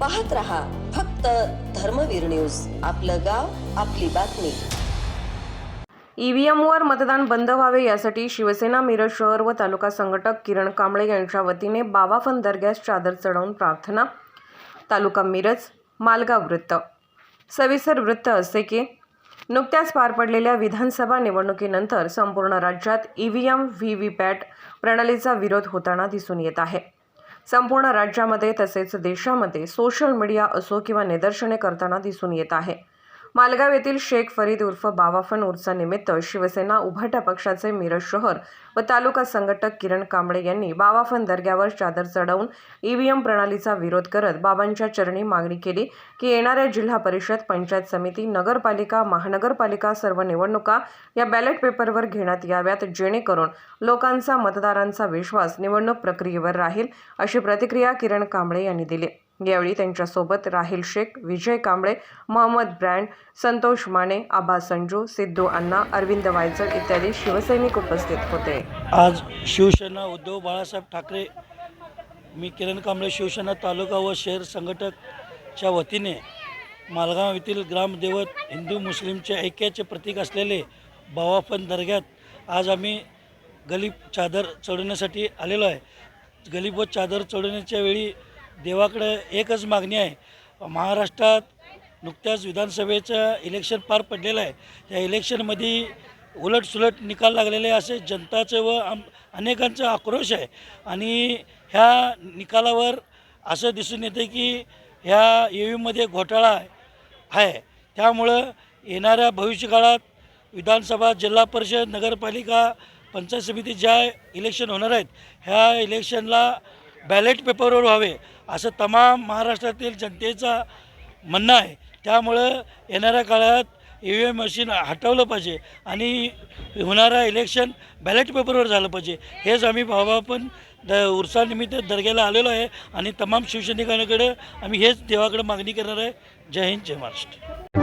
पाहत रहा फक्त धर्मवीर न्यूज. आपलं गाव आपली बातमी. ईव्हीएमवर मतदान बंद व्हावे यासाठी शिवसेना मिरज शहर व तालुका संघटक किरण कांबळे यांच्या वतीने बाबाफन दर्ग्यास चादर चढवून प्रार्थना. तालुका मिरज मालगाव वृत्त. सविस्तर वृत्त असे की नुकत्याच पार पडलेल्या विधानसभा निवडणुकीनंतर संपूर्ण राज्यात ईव्हीएम व्ही व्ही पॅट प्रणालीचा विरोध होताना दिसून येत आहे. संपूर्ण राज्यामध्ये तसेच देशामध्ये सोशल मीडिया असो किंवा निदर्शने करताना दिसून येत आहे. मालगाव येथील शेख फरीद उर्फ बावाफन उर्सा निमित्त शिवसेना उभाटा पक्षाचे मिरज शहर व तालुका संघटक किरण कांबळे यांनी बावाफन दर्ग्यावर चादर चढवून ईव्हीएम प्रणालीचा विरोध करत बाबांच्या चरणी मागणी केली की येणाऱ्या जिल्हा परिषद पंचायत समिती नगरपालिका महानगरपालिका सर्व निवडणुका या बॅलेट पेपरवर घेण्यात याव्यात जेणेकरून लोकांचा मतदारांचा विश्वास निवडणूक प्रक्रियेवर राहील अशी प्रतिक्रिया किरण कांबळे यांनी दिली. यावेळी त्यांच्यासोबत राहिल शेख विजय कांबळे मोहम्मद ब्रँड संतोष माने आबा संजू सिद्धू अण्णा अरविंद वायचळ इत्यादी शिवसैनिक उपस्थित होते. आज शिवसेना उद्धव बाळासाहेब ठाकरे मी किरण कांबळे शिवसेना तालुका व शहर संघटकच्या वतीने मालगाव येथील ग्रामदेवत हिंदू मुस्लिमचे ऐक्याचे प्रतीक असलेले बावाफन दर्ग्यात आज आम्ही गलीब चादर चढवण्यासाठी आलेलो आहे. गलीब व चादर चढवण्याच्या वेळी देवाकडे एकच मागणी आहे. महाराष्ट्रात नुकत्याच विधानसभेचं इलेक्शन पार पडलेलं आहे. त्या इलेक्शनमध्ये उलटसुलट निकाल लागलेले असे जनताचं व आम अनेकांचा आक्रोश आहे. आणि ह्या निकालावर असं दिसून येते की ह्या ई व्हीमध्ये घोटाळा आहे. त्यामुळं येणाऱ्या भविष्यकाळात विधानसभा जिल्हा परिषद नगरपालिका पंचायत समिती ज्या इलेक्शन होणार आहेत ह्या इलेक्शनला बॅलेट पेपरवर व्हावे. असं तमाम महाराष्ट्रातील जनतेचा म्हणणं आहे. त्यामुळं येणाऱ्या काळात ई व्ही एम मशीन हटवलं पाहिजे आणि होणारं इलेक्शन बॅलेट पेपरवर झालं पाहिजे. हेच आम्ही भावा पण द उरसानिमित्त दर्ग्याला आलेलो आहे आणि तमाम शिवसैनिकांकडे आम्ही हेच देवाकडे मागणी करणार आहे. जय हिंद जय महाराष्ट्र.